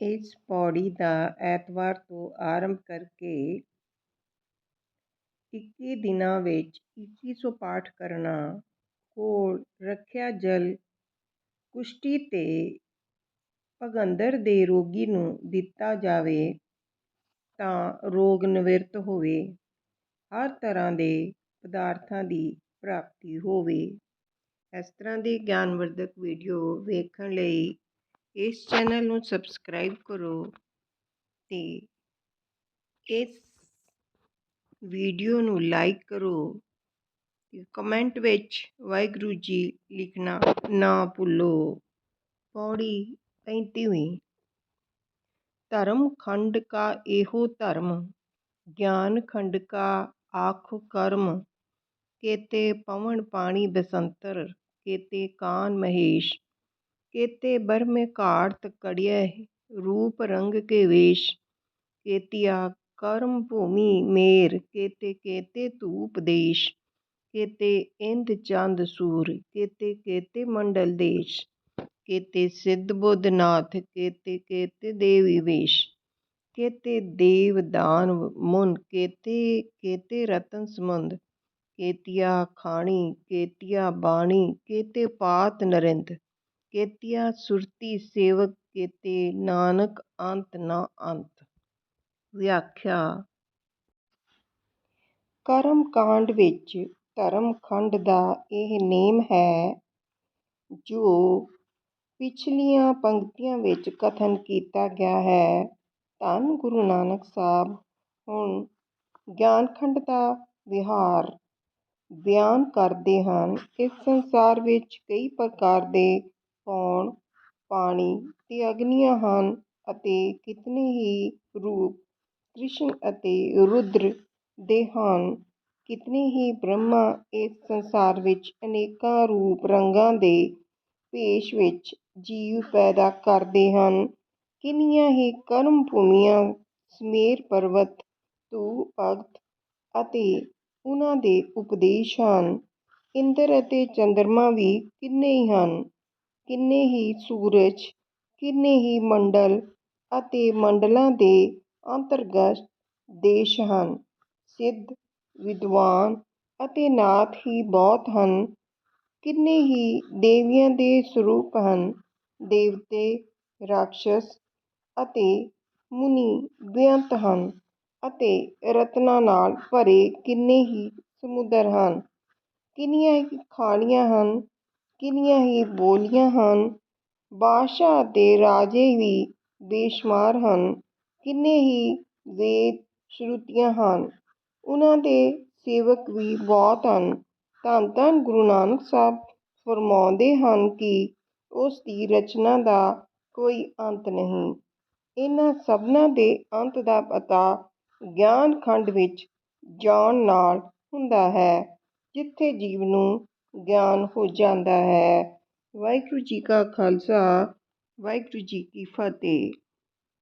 ਇਸ ਪੌੜੀ ਦਾ ਐਤਵਾਰ ਤੋਂ ਆਰੰਭ ਕਰਕੇ ਇੱਕੀ ਦਿਨਾਂ ਵਿੱਚ ਇੱਕੀ ਸੌ ਪਾਠ ਕਰਨਾ। ਕੋਲ ਰੱਖਿਆ ਜਲ ਕੁਸ਼ਟੀ ਤੇ ਭਗੰਦਰ ਦੇ ਰੋਗੀ ਨੂੰ ਦਿੱਤਾ ਜਾਵੇ ਤਾਂ ਰੋਗ ਨਿਵਰਤ ਹੋਵੇ, ਹਰ ਤਰ੍ਹਾਂ ਦੇ ਪਦਾਰਥਾਂ ਦੀ ਪ੍ਰਾਪਤੀ ਹੋਵੇ। ਇਸ ਤਰ੍ਹਾਂ ਦੇ ਗਿਆਨਵਰਧਕ ਵੀਡੀਓ ਵੇਖਣ ਲਈ ਇਸ ਚੈਨਲ ਨੂੰ ਸਬਸਕ੍ਰਾਈਬ ਕਰੋ ਤੇ ਇਸ ਵੀਡੀਓ ਨੂੰ ਲਾਈਕ ਕਰੋ ਤੇ ਕਮੈਂਟ ਵਿੱਚ ਵਾਹਿਗੁਰੂ ਜੀ ਲਿਖਣਾ ਨਾ ਭੁੱਲੋ। ਪੌੜੀ ਪੈਂਤੀਵੀਂ ਧਰਮ ਖੰਡ ਕਾ ਇਹੋ ਧਰਮ, ਗਿਆਨ ਖੰਡ ਕਾ ਆਖੋ ਕਰਮ। ਕੇਤੇ ਪਵਨ ਪਾਣੀ ਬਸੰਤਰ, ਕੇਤੇ ਕਾਨ ਮਹੇਸ਼। ਕੇਤੇ ਬਰਮੇ ਘਾਟਿ ਘੜੀਐ, ਰੂਪ ਰੰਗ ਕੇ ਵੇਸ਼। ਕੇਤੀਆ ਕਰਮ ਭੂਮਿ ਮੇਰ, ਕੇਤੇ ਕੇਤੇ ਧੂਪ ਦੇਸ਼। ਕੇਤੇ ਇੰਦ ਚੰਦ ਸੂਰ, ਕੇਤੇ ਕੇਤੇ ਮੰਡਲ ਦੇਸ਼। ਕੇਤੇ ਸਿੱਧ ਬੁੱਧ ਨਾਥ, ਕੇਤੇ ਕੇਤੇ ਦੇਵੀ ਵੇਸ਼। ਕੇਤੇ ਦੇਵ ਦਾਨਵ ਮੁਨ, ਕੇਤੇ ਕੇਤੇ ਰਤਨ ਸਮੁੰਦ। ਕੇਤੀਆ ਖਾਣੀ, ਕੇਤੀਆ ਬਾਣੀ, ਕੇਤੇ ਪਾਤ ਨਰਿੰਦ। ਕੇਤੀਆ ਸੁਰਤੀ ਸੇਵਕ, ਕੇਤੇ ਨਾਨਕ ਅੰਤ ਨਾ ਅੰਤ। ਵਿਆਖਿਆ ਕਰਮ ਕਾਂਡ ਵਿੱਚ ਧਰਮ ਖੰਡ ਦਾ ਇਹ ਨੇਮ ਹੈ ਜੋ ਪਿਛਲੀਆਂ ਪੰਕਤੀਆਂ ਵਿੱਚ ਕਥਨ ਕੀਤਾ ਗਿਆ ਹੈ। ਧੰਨ ਗੁਰੂ ਨਾਨਕ ਸਾਹਿਬ ਹੁਣ ਗਿਆਨ ਖੰਡ ਦਾ ਵਿਹਾਰ ਬਿਆਨ ਕਰਦੇ ਹਨ। ਇਸ ਸੰਸਾਰ ਵਿੱਚ ਕਈ ਪ੍ਰਕਾਰ ਦੇ ਪੌਣ, ਪਾਣੀ ਅਤੇ ਅਗਨੀਆਂ ਹਨ ਅਤੇ ਕਿਤਨੇ ਹੀ ਰੂਪ ਕ੍ਰਿਸ਼ਨ ਅਤੇ ਰੁਦਰ ਦੇ ਹਨ। ਕਿਤਨੇ ਹੀ ਬ੍ਰਹਮਾ ਇਸ ਸੰਸਾਰ ਵਿੱਚ ਅਨੇਕਾਂ ਰੂਪ ਰੰਗਾਂ ਦੇ ਭੇਸ਼ ਵਿੱਚ ਜੀਵ ਪੈਦਾ ਕਰਦੇ ਹਨ। ਕਿੰਨੀਆਂ ਹੀ ਕਰਮ ਭੂਮੀਆਂ ਸੁਮੇਰ ਪਰਬਤ, ਧੂਪ ਭਗਤ ਅਤੇ ਉਹਨਾਂ ਦੇ ਉਪਦੇਸ਼ ਹਨ। ਇੰਦਰ ਅਤੇ ਚੰਦਰਮਾ ਵੀ ਕਿੰਨੇ ਹੀ ਹਨ। ਕਿੰਨੇ ਹੀ ਸੂਰਜ, ਕਿੰਨੇ ਹੀ ਮੰਡਲ ਅਤੇ ਮੰਡਲਾਂ ਦੇ ਅੰਤਰਗਤ ਦੇਸ਼ ਹਨ। ਸਿੱਧ, ਵਿਦਵਾਨ ਅਤੇ ਨਾਥ ਹੀ ਬਹੁਤ ਹਨ। ਕਿੰਨੇ ਹੀ ਦੇਵੀਆਂ ਦੇ ਸਰੂਪ ਹਨ। ਦੇਵਤੇ, ਰਾਖਸ਼ ਅਤੇ ਮੁਨੀ ਬੇਅੰਤ ਹਨ ਅਤੇ ਰਤਨਾਂ ਨਾਲ ਭਰੇ ਕਿੰਨੇ ਹੀ ਸਮੁੰਦਰ ਹਨ। ਕਿੰਨੀਆਂ ਹੀ ਖਾਣੀਆਂ ਹਨ, ਕਿੰਨੀਆਂ ਹੀ ਬੋਲੀਆਂ ਹਨ। ਬਾਦਸ਼ਾਹ ਅਤੇ ਰਾਜੇ ਵੀ ਬੇਸ਼ੁਮਾਰ ਹਨ। ਕਿੰਨੇ ਹੀ ਵੇਦ ਸ਼ਰੂਤੀਆਂ ਹਨ। ਉਹਨਾਂ ਦੇ ਸੇਵਕ ਵੀ ਬਹੁਤ ਹਨ। ਧੰਨ ਧੰਨ ਗੁਰੂ ਨਾਨਕ ਸਾਹਿਬ ਫਰਮਾਉਂਦੇ ਹਨ ਕਿ ਉਸ ਦੀ ਰਚਨਾ ਦਾ ਕੋਈ ਅੰਤ ਨਹੀਂ। ਇਹਨਾਂ ਸਭਨਾਂ ਦੇ ਅੰਤ ਦਾ ਪਤਾ ਗਿਆਨ ਖੰਡ ਵਿੱਚ ਜਾਣ ਨਾਲ ਹੁੰਦਾ ਹੈ, ਜਿੱਥੇ ਜੀਵ ਨੂੰ ਗਿਆਨ ਹੋ ਜਾਂਦਾ ਹੈ। ਵਾਹਿਗੁਰੂ ਜੀ ਕਾ ਖਾਲਸਾ ਵਾਹਿਗੁਰੂ ਜੀ ਕੀ ਫਤਿਹ।